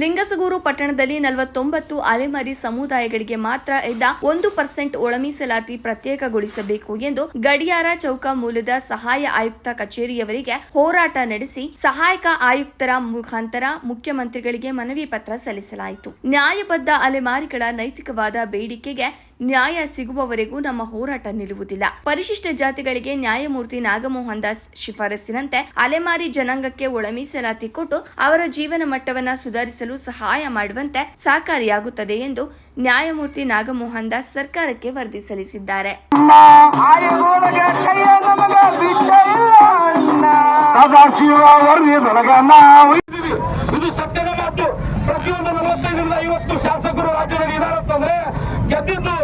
ಲಿಂಗಸಗೂರು ಪಟ್ಟಣದಲ್ಲಿ ನಲವತ್ತೊಂಬತ್ತು ಅಲೆಮಾರಿ ಸಮುದಾಯಗಳಿಗೆ ಮಾತ್ರ ಇದ್ದ ಒಂದು ಪರ್ಸೆಂಟ್ ಒಳಮೀಸಲಾತಿ ಪ್ರತ್ಯೇಕಗೊಳಿಸಬೇಕು ಎಂದು ಗಡಿಯಾರ ಚೌಕ ಮೂಲದ ಸಹಾಯ ಆಯುಕ್ತ ಕಚೇರಿಯವರಿಗೆ ಹೋರಾಟ ನಡೆಸಿ ಸಹಾಯಕ ಆಯುಕ್ತರ ಮುಖಾಂತರ ಮುಖ್ಯಮಂತ್ರಿಗಳಿಗೆ ಮನವಿ ಪತ್ರ ಸಲ್ಲಿಸಲಾಯಿತು. ನ್ಯಾಯಬದ್ಧ ಅಲೆಮಾರಿಗಳ ನೈತಿಕವಾದ ಬೇಡಿಕೆಗೆ ನ್ಯಾಯ ಸಿಗುವವರೆಗೂ ನಮ್ಮ ಹೋರಾಟ ನಿಲ್ಲುವುದಿಲ್ಲ. ಪರಿಶಿಷ್ಟ ಜಾತಿಗಳಿಗೆ ನ್ಯಾಯಮೂರ್ತಿ ನಾಗಮೋಹನ್ ದಾಸ್ ಶಿಫಾರಸ್ಸಿನಂತೆ ಅಲೆಮಾರಿ ಜನಾಂಗಕ್ಕೆ ಒಳಮೀಸಲಾತಿ ಕೊಟ್ಟು ಅವರ ಜೀವನ ಮಟ್ಟವನ್ನ ಸುಧಾರಿಸಲು ಸಹಾಯ ಮಾಡುವಂತೆ ಸಹಕಾರಿಯಾಗುತ್ತದೆ ಎಂದು ನ್ಯಾಯಮೂರ್ತಿ ನಾಗಮೋಹನ್ ದಾಸ್ ಸರ್ಕಾರಕ್ಕೆ ವರದಿ ಸಲ್ಲಿಸಿದ್ದಾರೆ. ಇದು ಸತ್ಯದ ಮಾತು. ಪ್ರತಿಯೊಂದು ನಲವತ್ತೈದರಿಂದ ಐವತ್ತು ಶಾಸಕರು ರಾಜ್ಯದಲ್ಲಿ ಇದ್ದಾರೆ ಅಂತಂದ್ರೆ ಗೆದ್ದಿದ್ದು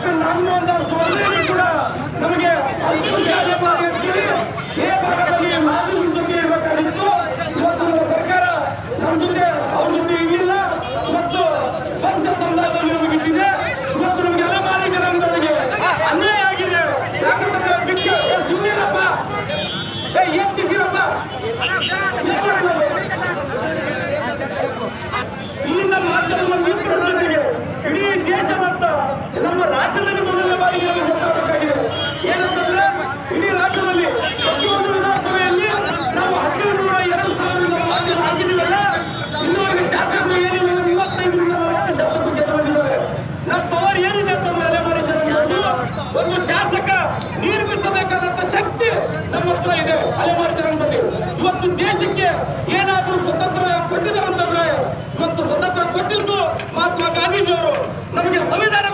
ಡಾಕ್ಟರ್ ನಾಗಮೋಹನ್ ಸ್ವಾಮಿ ಕೂಡ ನಮಗೆ ಈ ಭಾಗದಲ್ಲಿ ಮಾಧ್ಯಮ ಜೊತೆ ಇರಬೇಕಾಗಿತ್ತು ಇವತ್ತು ನಮ್ಮ ಸರ್ಕಾರ ನಮ್ಮ ಜೊತೆ ಅವ್ರ ಜೊತೆ ಇರಲಿಲ್ಲ. ಮತ್ತು ಸ್ಪರ್ಶ ಸಮುದಾಯದಲ್ಲಿ ನಮಗೆ ಇಟ್ಟಿದೆ. ಇವತ್ತು ನಮಗೆ ಎಲ್ಲ ಜನಾಂಗದವರಿಗೆ ಅನ್ಯಾಯ ಆಗಿದೆ. ಭಿಕ್ಷೆ ಏ, ಸುಮ್ಮನಿರಪ್ಪ ಏ ಏನ್ ಒಂದು ಶಾಸಕ ನಿರ್ಮಿಸಬೇಕಾದಂತ ಶಕ್ತಿ ನಮ್ಮ ಹತ್ರ ಇದೆ. ಹಲವಾರು ಜನಾಂಗದಲ್ಲಿ ಇವತ್ತು ದೇಶಕ್ಕೆ ಏನಾದರೂ ಸ್ವತಂತ್ರ ಕೊಟ್ಟಿದ್ದಾರೆ ಅಂತಂದ್ರೆ, ಇವತ್ತು ಸ್ವತಂತ್ರ ಕೊಟ್ಟಿದ್ದು ಮಹಾತ್ಮ ಗಾಂಧೀಜಿಯವರು. ನಮಗೆ ಸಂವಿಧಾನ